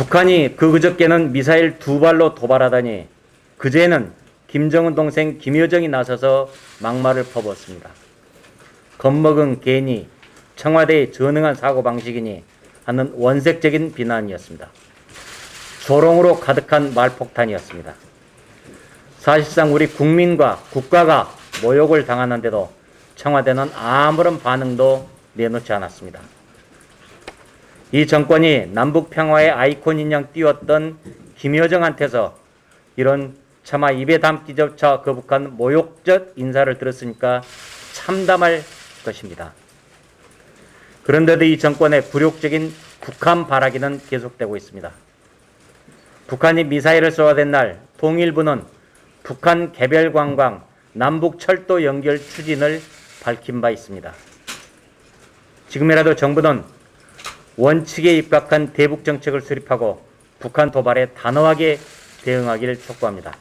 북한이 그 그저께는 미사일 두 발로 도발하다니 그제는 김정은 동생 김여정이 나서서 막말을 퍼부었습니다. 겁먹은 괜히 청와대의 전능한 사고방식이니 하는 원색적인 비난이었습니다. 조롱으로 가득한 말폭탄이었습니다. 사실상 우리 국민과 국가가 모욕을 당하는데도 청와대는 아무런 반응도 내놓지 않았습니다. 이 정권이 남북 평화의 아이콘인 양 띄웠던 김여정한테서 이런 차마 입에 담기조차 거북한 모욕적 인사를 들었으니까 참담할 것입니다. 그런데도 이 정권의 굴욕적인 북한 발악기는 계속되고 있습니다. 북한이 미사일을 쏘아댄 날 통일부는 북한 개별 관광 남북 철도 연결 추진을 밝힌 바 있습니다. 지금이라도 정부는 원칙에 입각한 대북 정책을 수립하고 북한 도발에 단호하게 대응하기를 촉구합니다.